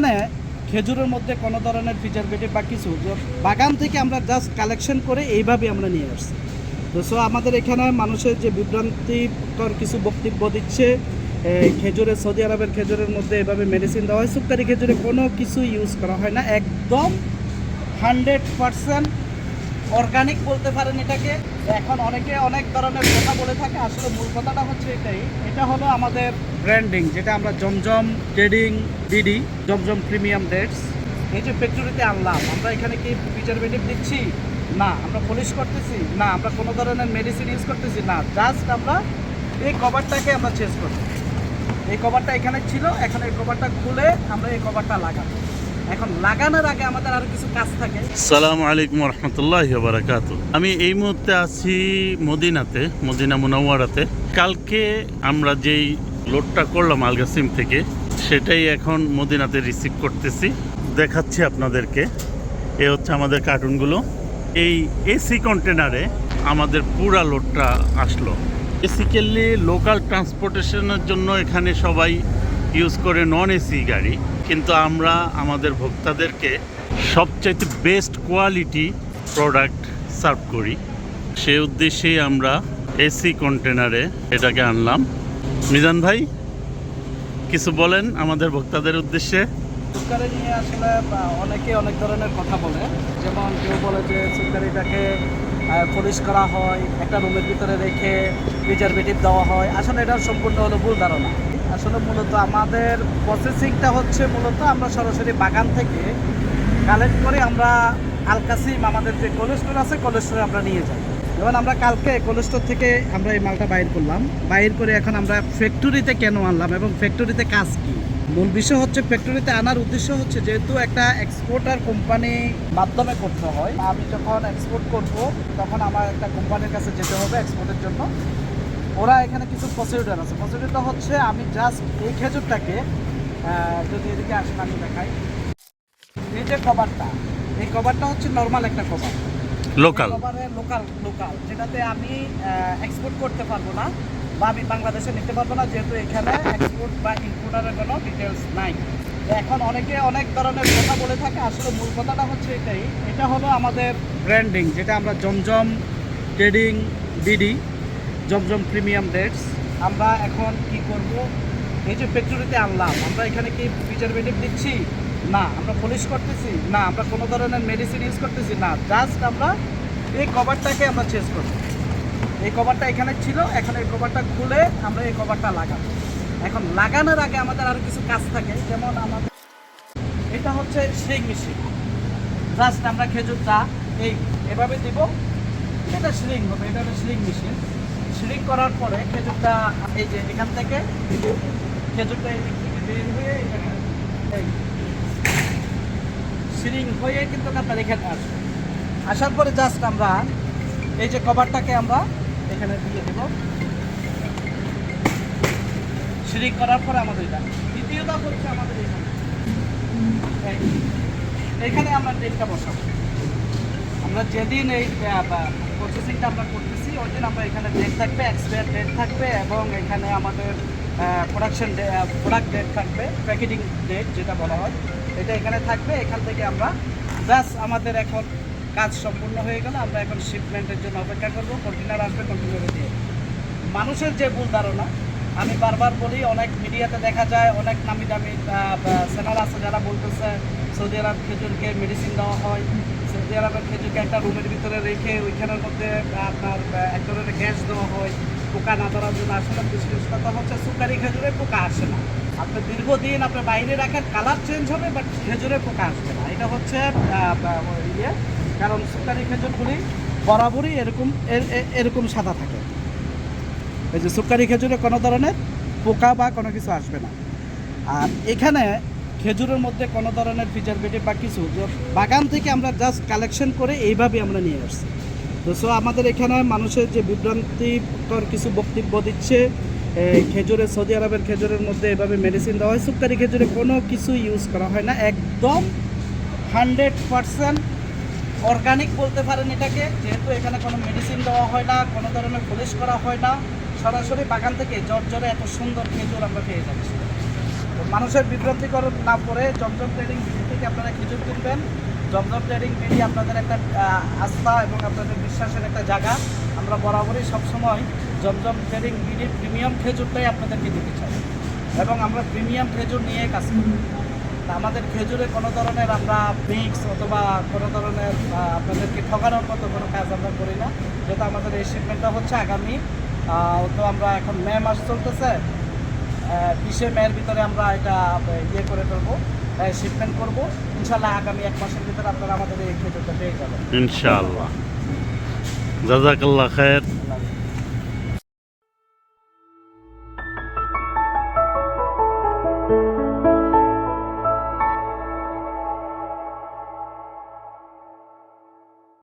এখানে খেজুরের মধ্যে কোনো ধরনের প্রিজারভেটিভ বা কিছু বাগান থেকে আমরা জাস্ট কালেকশন করে এইভাবে আমরা নিয়ে আসছি। তো সো আমাদের এখানে মানুষের যে বিভ্রান্তিকর কিছু বক্তব্য দিচ্ছে এই খেজুরের সৌদি আরবের খেজুরের মধ্যে এভাবে মেডিসিন দেওয়া হয় সুপারি খেজুরে কোনো কিছু ইউজ করা হয় না, একদম হান্ড্রেড পারসেন্ট অর্গানিক বলতে পারেন এটাকে। এখন অনেকে অনেক ধরনের কথা বলে থাকে, আসলে মূল কথাটা হচ্ছে এটাই। এটা হলো আমাদের ব্র্যান্ডিং যেটা আমরা Zamzam trading DD Zamzam premium dates এই যে ফ্যাক্টরিতে আনলাম, আমরা এখানে কি প্রিজারভেটিভ দিচ্ছি? না, আমরা পলিশ করতেছি? না, আমরা কোনো ধরনের মেডিসিন ইউজ করতেছি? না জাস্ট আমরা এই কভারটাকে আমরা চেঞ্জ করছি। এই কভারটা এখানে ছিল, এখন এই কভারটা খুলে আমরা এই কভারটা লাগাবো। এখন লাগানোর আগে আমাদের আরও কিছু কাজ থাকে। সালামু আলাইকুম রহমতুল্লাহ বারাকাত আমি এই মুহূর্তে আছি মদিনাতে, মদিনা মুনাওয়ারাতে। কালকে আমরা যেই লোডটা করলাম আলগাসিম থেকে, সেটাই এখন মদিনাতে রিসিভ করতেছি। দেখাচ্ছি আপনাদেরকে। এ হচ্ছে আমাদের কার্টুনগুলো। এই এসি কন্টেনারে আমাদের পুরা লোডটা আসলো। বেসিক্যালি লোকাল ট্রান্সপোর্টেশনের জন্য এখানে সবাই ইউজ করে নন এসি গাড়ি, কিন্তু আমরা আমাদের ভোক্তাদেরকে সবচাইতে বেস্ট কোয়ালিটি প্রোডাক্ট সার্ভ করি। সে উদ্দেশ্যেই আমরা এসি কন্টেনারে এটাকে আনলাম। মিজান ভাই, কিছু বলেন আমাদের ভোক্তাদের উদ্দেশ্যে? সুকারি নিয়ে আসলে অনেকে অনেক ধরনের কথা বলে। যেমন কেউ বলে যে সুকারিটাকে পলিশ করা হয়, একটা রুমের ভিতরে রেখে প্রিজারভেটিভ দেওয়া হয়। আসলে এটা সম্পূর্ণ হলো ভুল ধারণা। আসলে মূলত আমাদের প্রসেসিংটা হচ্ছে মূলত আমরা সরাসরি বাগান থেকে কালেক্ট করে আমরা আলকাসিম আমাদের যে কোলেস্টোর আছে কোলেস্টোরে আমরা নিয়ে যাই। যেমন আমরা কালকে কোলেস্টোর থেকে আমরা এই মালটা বাইর করলাম। বাইর করে এখন আমরা ফ্যাক্টরিতে কেন আনলাম এবং ফ্যাক্টরিতে কাজ কি? মূল বিষয় হচ্ছে ফ্যাক্টরিতে আনার উদ্দেশ্য হচ্ছে যেহেতু একটা এক্সপোর্টার কোম্পানি মাধ্যমে করতে হয় আমি যখন এক্সপোর্ট করব তখন আমার একটা কোম্পানির কাছে যেতে হবে এক্সপোর্টের জন্য। ওরা এখানে কিছু প্রসিডিউর আছে। প্রসিডিউরটা হচ্ছে আমি জাস্ট এই খেজুরটাকে যদি এদিকে আসেন আমি দেখাই। এই যে কভারটা এই কভারটা হচ্ছে নর্মাল একটা কভার লোকাল লোকাল লোকাল যেটাতে আমি এক্সপোর্ট করতে পারব না। বা আমি বাংলাদেশে নিতে পারব না, যেহেতু এখানে এক্সপোর্ট বা ইম্পোর্টারের কোনো ডিটেলস নাই। এখন অনেকে অনেক ধরনের কথা বলে থাকে, আসলে মূল কথাটা হচ্ছে এটাই। এটা হলো আমাদের ব্র্যান্ডিং যেটা আমরা Zamzam trading DD Zamzam premium dates আমরা এখন কি করব? এই যে ফ্যাক্টরিতে আনলাম, আমরা এখানে কি প্রিজারভেটিভ দিচ্ছি? না, আমরা পলিশ করতেছি? না, আমরা কোনো ধরনের মেডিসিন ইউজ করতেছি? না জাস্ট আমরা এই কভারটাকে আমরা চেঞ্জ করব। এই কভারটা এখানে ছিল, এখন এই কভারটা খুলে আমরা এই কভারটা লাগাবো। এখন লাগানোর আগে আমাদের আরও কিছু কাজ থাকে, যেমন আমাদের এটা হচ্ছে সেই মেশিন জাস্ট আমরা খেজুরটা এই এভাবে দিব। এটা শ্রিং হবে, এটা হচ্ছে শ্রিং মেশিন শ্রিং করার পরে খেজুরটা এই যে এখান থেকে খেজুরটা এই দিক বের হয়ে শ্রিং হয়ে কিন্তু আপনার এখানে আসবে। আসার পরে জাস্ট আমরা এই যে কভারটাকে আমরা এখানে দিয়ে দেব। শ্রিং করার পরে আমাদের এটা। দ্বিতীয় ধাপ হচ্ছে আমাদের এখানে। এখানে আমরা ডেটটা বসাবো। আমরা যেদিন এই প্রসেসিংটা আমরা করতেছি, ওই দিন আমরা এখানে ডেট থাকবে এক্সপায়ার ডেট থাকবে এবং এখানে আমাদের প্রোডাকশন প্রোডাক্ট ডেট থাকবে প্যাকেটিং ডেট যেটা বলা হয়। এটা এখানে থাকবে। এখান থেকে আমরা, ব্যাস আমাদের এখন কাজ সম্পূর্ণ হয়ে গেল, আমরা এখন শিপমেন্টের জন্য অপেক্ষা করব কন্টেনার আসবে কন্টেনারে দিয়ে। মানুষের যে ভুল ধারণা, আমি বারবার বলি, অনেক মিডিয়াতে দেখা যায়, অনেক নামি দামি চ্যানেল আছে যারা বলতেছে, সৌদি আরব খেজুরকে মেডিসিন দেওয়া হয়, সৌদি আরবের খেজুরকে একটা রুমের ভিতরে রেখে ওইখানের মধ্যে আপনার এক ধরনের গ্যাস দেওয়া হয়, পোকা না ধরার জন্য আসলে বিশেষতা হচ্ছে সুকারি খেজুরে পোকা আসে না। আপনি দীর্ঘদিন আপনি বাইরে রাখেন কালার চেঞ্জ হবে বাট খেজুরে পোকা আসবে না। এটা হচ্ছে ইয়ে। কারণ সুকারি খেজুরগুলি বরাবরই এরকম, এর- এরকম সাদা থাকে। এই যে সুকারি খেজুরে কোনো ধরনের পোকা বা কোনো কিছু আসবে না। আর এখানে খেজুরের মধ্যে কোনো ধরনের প্রিজারভেটিভ বা কিছু বাগান থেকে আমরা জাস্ট কালেকশন করে এইভাবে আমরা নিয়ে আসছি। তো সো আমাদের এখানে মানুষের যে বিভ্রান্তিকর কিছু বক্তব্য দিচ্ছে খেজুরে, সৌদি আরবের খেজুরের মধ্যে এভাবে মেডিসিন দেওয়া হয়। সুকারি খেজুরে কোনো কিছু ইউজ করা হয় না। একদম হান্ড্রেড পারসেন্ট অর্গানিক বলতে পারেন এটাকে, যেহেতু এখানে কোনো মেডিসিন দেওয়া হয় না, কোনো ধরনের পলিশ করা হয় না, সরাসরি বাগান থেকে জ্বরে এত সুন্দর খেজুর আমরা পেয়ে যাচ্ছি। মানুষের বিভ্রান্তিকর না পড়ে জমজম ট্রেডিং বিডি থেকে আপনারা খেজুর কিনবেন জমজম ট্রেডিং বিডি আপনাদের একটা আস্থা এবং আপনাদের বিশ্বাসের একটা জায়গা। আমরা বরাবরই সবসময় জমজম ট্রেডিং বিডি প্রিমিয়াম খেজুরটাই আপনাদেরকে দিতে চাই। এবং আমরা প্রিমিয়াম খেজুর নিয়ে কাজ করি। আমাদের খেজুরে কোনো ধরনের আমরা মিক্স অথবা কোনো ধরনের আপনাদেরকে ঠকানোর মতো কোনো কাজ আমরা করি না। যেহেতু আমাদের এই শিপমেন্টটা হচ্ছে আগামী তো আমরা এখন মে মাস চলতেছে। বিশে মেয়ের ভিতরে আমরা এটা ইয়ে করে ফেলব শিপমেন্ট করব। ইনশাল্লাহ আগামী এক মাসের ভিতরে আপনারা আমাদের এই খেজুরটা পেয়ে যাবেন। ইনশাআল্লাহ। জাজাকাল্লাহ খায়ের।